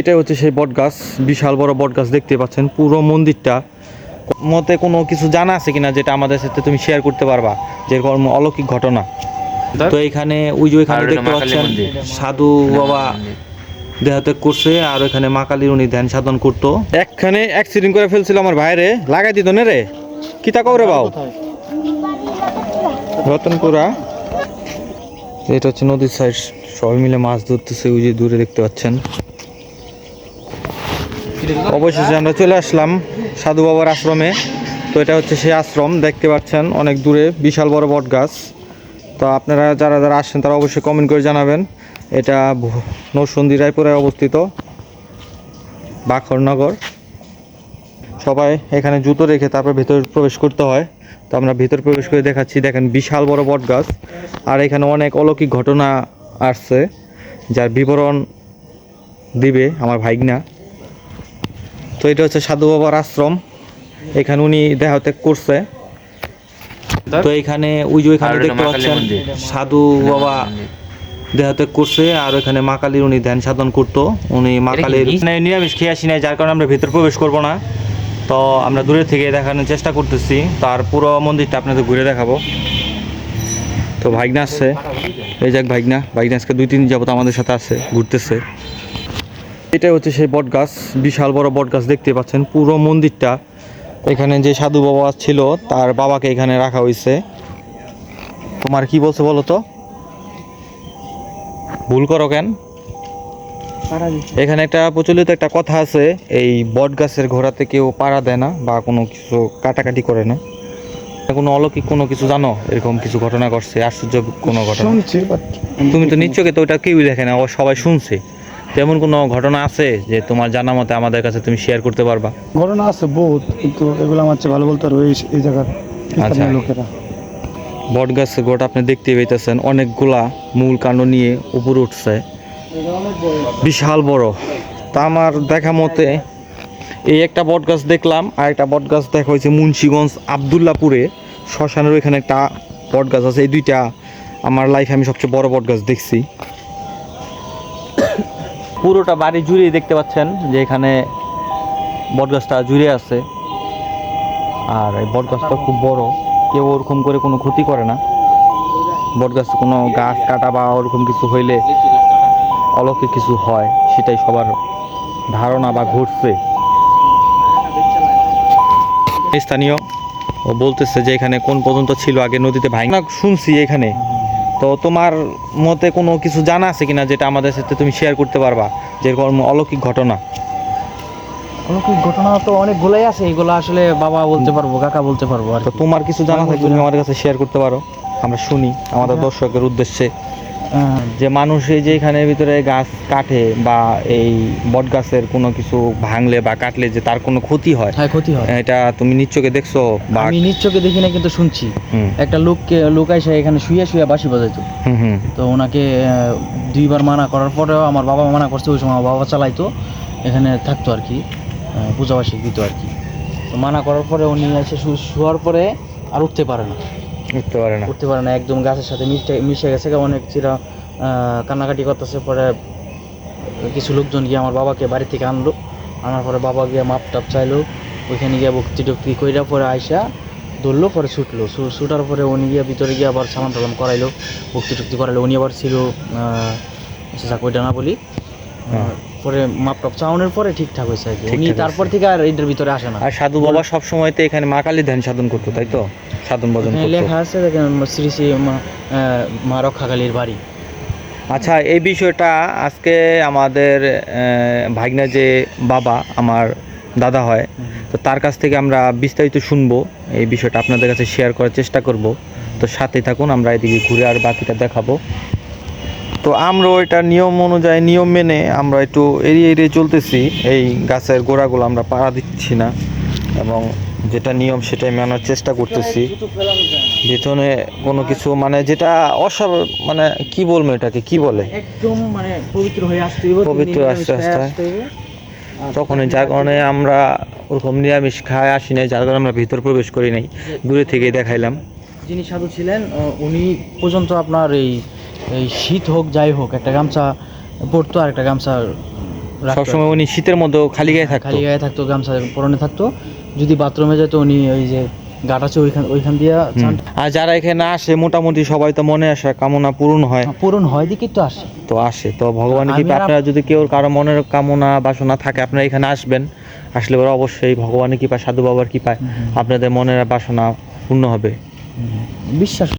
এটা হচ্ছে সেই বট গাছ বিশাল বড় বট গাছ দেখতে পাচ্ছেন পুরো মন্দিরটা। মতে কোনো কিছু জানা আছে কিনা যেটা আমাদের সাথে তুমি শেয়ার করতে পারবা যেরকম অলৌকিক ঘটনা? তো এখানে ওই যে ওইখানে দেখতে পাচ্ছেন সাধু বাবা দেহাত্যাগ করছে আর ওখানে মা কালীর উনি ধ্যান সাধন করতো। একখানে অ্যাক্সিডেন্ট করে ফেলছিল আমার ভাইরে লাগাই দিত না রে। কি তা করে বাও রতনপুরা। এটা হচ্ছে নদীর সাইড সবাই মিলে মাছ ধরতেছে ওই যে দূরে দেখতে পাচ্ছেন। অবশেষে আমরা চলে আসলাম সাধু বাবার আশ্রমে। তো এটা হচ্ছে সেই আশ্রম, দেখতে পাচ্ছেন অনেক দূরে বিশাল বড় বট গাছ। তো আপনারা যারা যারা আসছেন তারা অবশ্যই কমেন্ট করে জানাবেন। এটা নৌসন্দি রায়পুরে অবস্থিত, বাখরনগর। সবাই এখানে জুতো রেখে তারপর ভেতরে প্রবেশ করতে হয়। তো আমরা ভেতর প্রবেশ করে দেখাচ্ছি, দেখেন বিশাল বড় বট গাছ। আর এখানে অনেক অলৌকিক ঘটনা আসছে, যার বিবরণ দিবে আমার ভাইগনা। তো এটা হচ্ছে সাধু বাবার আশ্রম। এখানে উনি দেহাত্যাগ করছে। তো এখানে ওই যে ওইখানে দেখতে পাচ্ছেন সাধু বাবা দেহাত্যাগ করছে আর ওখানে মা কালীর উনি ধ্যান সাধন করতো। উনি মা কালীর মানে নিরামিষ খেয়ে আসি নাই যার কারণে আমরা ভেতর প্রবেশ করব না। তো আমরা দূরে থেকে দেখানোর চেষ্টা করতেছি। তার পুরো মন্দিরটা আপনাদের ঘুরে দেখাবো। তো ভাইগনা আসছে এই যাক ভাইগনা ভাইগনা আজকে দুই তিন যাবত আমাদের সাথে আছে ঘুরতেছে। এটাই হচ্ছে সেই বট গাছ বিশাল বড় বট গাছ দেখতে পাচ্ছেন পুরো মন্দিরটা। এখানে যে সাধু বাবা ছিল তার বাবাকে এখানে রাখা হয়েছে। তোমার কি বলছে বলো তো? ভুল করো কেন? এখানে একটা প্রচলিত একটা কথা আছে এই বট গাছের ঘোড়াতে কেউ পাড়া দেয় না বা কোনো কিছু কাটাকাটি করে না। কোনো অলৌকিক কোনো কিছু জানো? এরকম কিছু ঘটনা ঘটছে আশ্চর্য কোনো ঘটনা। তুমি তো নিশ্চয়ই তো ওটা কেউই দেখে না সবাই শুনছে। তেমন কোনো ঘটনা আছে যে তোমার জানা মতে আমাদের কাছে তুমি শেয়ার করতে পারবা? ঘটনা আছে বহুত কিন্তু এগুলো আমার চেয়ে ভালো বলতে পারব এই এই জায়গার আচ্ছা। লোকেরা। বট গাছের গোটা আপনি দেখতে পেতেছেন অনেকগুলা মূল কাণ্ড নিয়ে উপরে উঠছে। বিশাল বড়। তা আমার দেখা মতে এই একটা বট গাছ দেখলাম আর একটা বট গাছ দেখা হয়েছে মুন্সিগঞ্জ আবদুল্লাপুরে। শ্মশানের ওইখানে একটা বট গাছ আছে এই দুইটা আমার লাইফে আমি সবচেয়ে বড় বট গাছ দেখছি। পুরোটা বাড়ি জুড়েই দেখতে পাচ্ছেন যে এখানে বট গাছটা জুড়ে আছে। আর এই বট গাছটা খুব বড়। কেউ ওরকম করে কোনো ক্ষতি করে না। বট গাছ কোনো গাছ কাটা বা ওরকম কিছু হইলে অলৌকিক কিছু হয়, সেটাই সবার ধারণা বা ঘটছে। স্থানীয় ও বলতেছে যে এখানে কোন পর্যন্ত ছিল, আগে নদীতে ভাই শুনছি এখানে। তো তোমার মতে কোনো কিছু জানা আছে কিনা যেটা আমাদের সাথে তুমি শেয়ার করতে পারবা? যেরকম অলৌকিক ঘটনা। অলৌকিক ঘটনা তো অনেকগুলাই আছে এগুলো আসলে বাবা বলতে পারব কাকা বলতে পারব আর তোমার কিছু জানা থাকলে তুমি আমাদের কাছে শেয়ার করতে পারো। আমরা শুনি আমাদের হ্যাঁ। দর্শকের উদ্দেশ্যে। যে মানুষ এই যে এখানে ভিতরে গাছ কাটে বা এই বট গাছের কোনো কিছু ভাঙলে বা কাটলে যে তার কোনো ক্ষতি হয় হ্যাঁ ক্ষতি হয়। এটা তুমি নিশ্চয়কে দেখছ বা আমি নিজ চোখে দেখি না কিন্তু শুনছি। একটা লোককে লোক এসে এখানে শুয়ে শুয়ে বাসি বাজাইতো। হুম হুম। তো ওনাকে দুইবার মানা করার পরেও আমার বাবা মানা করছে ওই সময় আমার বাবা চালাইতো। এখানে থাকতো আর কি পূজাবাসী দিত আর কি। তো মানা করার পরে উনি এসে শোয়ার পরে আর উঠতে পারে না। বুঝতে পারে না। উঠতে পারে না, একদম গাছের সাথে মিশে মিশে গেছে। অনেক চিরা কান্নাকাটি করতেছে। পরে কিছু লোকজন গিয়ে আমার বাবাকে বাড়ি থেকে আনলো। আনার পরে বাবা গিয়ে মাপ টাপ চাইলো। ওইখানে গিয়ে ভক্তি টক্তি কইরা পরে আইসা ধরলো, পরে ছুটলো। ছুটার পরে উনি গিয়ে ভিতরে গিয়ে আবার সালাম টালাম করাইলো, ভক্তি টক্তি করাইলো। উনি আবার ছিল কইটা না বলি। পরে মাপ টাপ চাউনের পরে ঠিকঠাক হয়েছে আর কি। উনি তারপর থেকে আর এটার ভিতরে আসে না। আর সাধু বাবা সব সময় তো এখানে মা কালী ধ্যান সাধন করতো তাই তো? সাধন ভজন লেখা আছে দেখেন শ্রী শ্রী মা- রক্ষাকালীর বাড়ি। আচ্ছা এই বিষয়টা আজকে আমাদের ভাগ্না যে বাবা আমার দাদা হয় তো তার কাছ থেকে আমরা বিস্তারিত শুনব। এই বিষয়টা আপনাদের কাছে শেয়ার করার চেষ্টা করব। তো সাথে থাকুন আমরা এদিকে ঘুরে আর বাকিটা দেখাবো। তো আমরা এটা নিয়ম অনুযায়ী নিয়ম মেনে আমরা একটু এড়িয়ে এড়িয়ে চলতেছি। এই গাছের গোড়াগুলো আমরা পাড়া দিচ্ছি না এবং যেটা নিয়ম সেটাই মানার চেষ্টা করতেছি। ভিতরে কোনো কিছু মানে যেটা অস্বাভাবিক মানে কি বলব এটাকে কি বলে? একদম মানে পবিত্র হয়ে আসতে পবিত্র আস্তে আস্তে। তখনই যার কারণে আমরা ওরকম নিরামিষ খায় আসি নাই যার কারণে আমরা ভিতর প্রবেশ করি নাই। দূরে থেকেই দেখাইলাম। যিনি সাধু ছিলেন উনি পর্যন্ত আপনার এই এই শীত হোক যাই হোক একটা গামছা পরতো আর একটা গামছা। সবসময় উনি শীতের মধ্যেও খালি গায়ে থাকতো? খালি গায়ে থাকতো গামছা পরনে থাকতো যদি বাথরুমে যেত উনি ওই যে গাট আছে ওইখান ওইখান দিয়ে আর যারা এখানে আসে মোটামুটি সবাই তো মনে আসা কামনা পূরণ হয়। পূরণ হয় দিকে তো আসে। তো আসে তো কৃপা আর আপনারা যদি কেউ কারও মনের কামনা বাসনা থাকে আপনারা এখানে আসবেন। আসলে পরে অবশ্যই ভগবানের কৃপা সাধু বাবার কৃপায় আপনাদের মনের বাসনা পূর্ণ হবে। বিশ্বাস